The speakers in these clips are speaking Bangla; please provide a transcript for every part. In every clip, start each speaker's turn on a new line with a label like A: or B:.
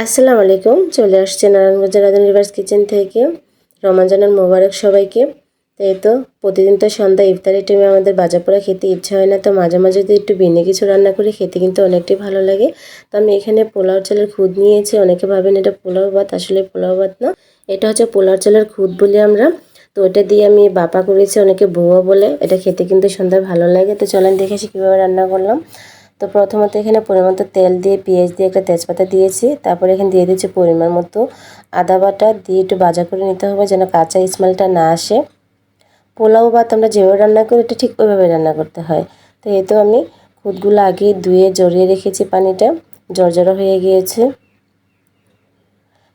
A: আসসালামু আলাইকুম। চলে আসছে নারায়ণগঞ্জের রাধুন রিভার্স কিচেন থেকে। রমজানের মোবারক সবাইকে। তো এই তো, প্রতিদিন তো সন্ধ্যা ইফতারি টাইমে আমাদের বাজা পোড়া খেতে ইচ্ছা হয় না। তো মাঝে মাঝে যদি একটু ভিন্ন কিছু রান্না করি, খেতে কিন্তু অনেকটাই ভালো লাগে। তো আমি এখানে পোলাও চালের খুদ নিয়েছি। অনেকে ভাবেন এটা পোলাও ভাত। আসলে পোলাও ভাত না, এটা হচ্ছে পোলাও চালের খুদ বলি আমরা। তো ওটা দিয়ে আমি বাপা করেছি, অনেকে বউয়া বলে। এটা খেতে কিন্তু সন্ধ্যায় ভালো লাগে। তো চলেন দেখেছি কীভাবে রান্না করলাম। তো প্রথমত এখানে পরিমাণ মতো তেল দিয়ে, পেঁয়াজ দিয়ে একটা তেজপাতা দিয়েছি। তারপরে এখানে দিয়ে দিচ্ছি পরিমাণ মতো আদা বাটা। দিয়ে একটু ভাজা করে নিতে হবে যেন কাঁচা স্মেলটা না আসে। পোলাও ভাত আমরা যেভাবে রান্না করি, এটা ঠিক ওইভাবে রান্না করতে হয়। তো এই তো আমি খুদগুলো আগে ধুয়ে, জড়িয়ে রেখেছি পানিটা। জর্জরা হয়ে গিয়েছে।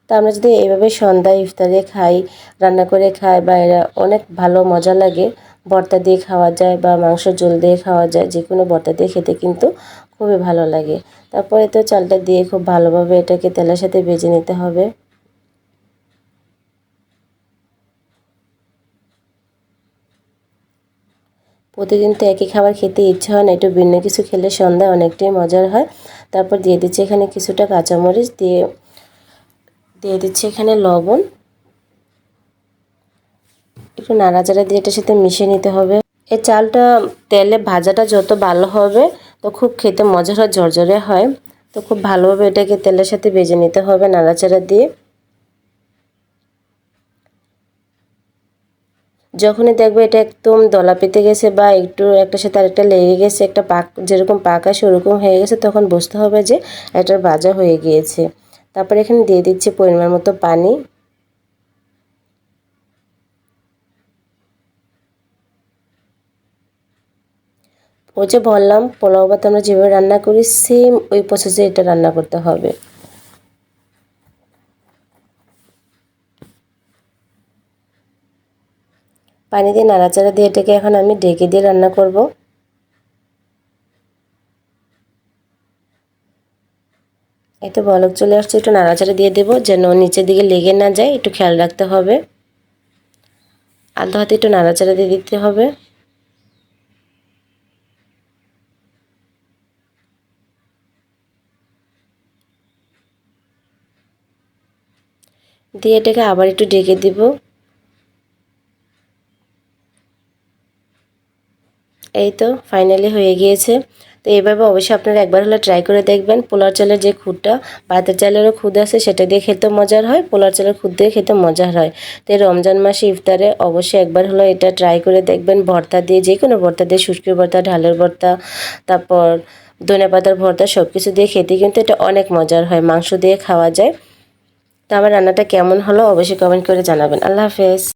A: তা আমরা যদি এইভাবে সন্ধ্যা ইফতারে খাই, রান্না করে খাই বা অনেক ভালো মজা লাগে ভর্তা দিয়ে খাওয়া যায় বা মাংস জল দিয়ে খাওয়া যায়, যে কোনো ভর্তা দিয়ে খেতে কিন্তু খুবই ভালো লাগে। তারপরে তো চালটা দিয়ে খুব ভালোভাবে এটাকে তেলের সাথে ভেজে নিতে হবে। প্রতিদিন তো একই খাবার খেতে ইচ্ছা হয় না, একটু ভিন্ন কিছু খেলে সন্ধ্যায় অনেকটাই মজার হয়। তারপর দিয়ে দিচ্ছি এখানে কিছুটা কাঁচামরিচ, দিয়ে দিয়ে দিচ্ছি এখানে লবণ। একটু নাড়াচাড়া দিয়ে এটার সাথে মিশিয়ে নিতে হবে। এই চালটা তেলে ভাজাটা যত ভালো হবে, তো খুব খেতে মজার হয়, ঝরঝরে হয়। তো খুব ভালোভাবে এটাকে তেলের সাথে ভেজে নিতে হবে নাড়াচাড়া দিয়ে। যখনই দেখবে এটা একদম দলা পেতে গেছে বা একটু একটা সাথে আরেকটা লেগে গেছে, একটা পাক, যেরকম পাক আসে ওরকম হয়ে গেছে, তখন বুঝতে হবে যে এটার ভাজা হয়ে গিয়েছে। তারপর এখানে দিয়ে দিচ্ছি পরিমাণ মতো পানি। ওই যে বললাম, পোলাও ভাত আমরা যেভাবে রান্না করি সেম ওই প্রসেসে এটা রান্না করতে হবে। পানি দিয়ে নাড়াচাড়া দিয়ে এটাকে এখন আমি ডেকে দিয়ে রান্না করব। এই তো বলক চলে আসছে, একটু নাড়াচাড়া দিয়ে দেবো যেন নিচের দিকে লেগে না যায়, একটু খেয়াল রাখতে হবে। আলতো হাতে একটু নাড়াচাড়া দিয়ে দিতে হবে। দিয়ে এটাকে আবার একটু ডেকে দিব। এই তো ফাইনালি হয়ে গিয়েছে। তো এইভাবে অবশ্যই আপনারা একবার হলে ট্রাই করে দেখবেন। পোলার চালের যে খুদটা, ভাতের চালেরও খুদ আছে, সেটা দিয়ে খেতে মজার হয়, পোলার চালের খুদ দিয়ে খেতে মজার হয়। তো এই রমজান মাসে ইফতারে অবশ্যই একবার হলো এটা ট্রাই করে দেখবেন। ভর্তা দিয়ে যে কোনো ভর্তা দিয়ে শুষ্কির ভর্তা, ঢালের ভর্তা, তারপর ধনে পাতার ভর্তা সব কিছু দিয়ে খেতে কিন্তু এটা অনেক মজার হয়, মাংস দিয়ে খাওয়া যায়। তো আমার রান্নাটা কেমন হলো অবশ্যই কমেন্ট করে জানাবেন। আল্লাহ হাফেজ।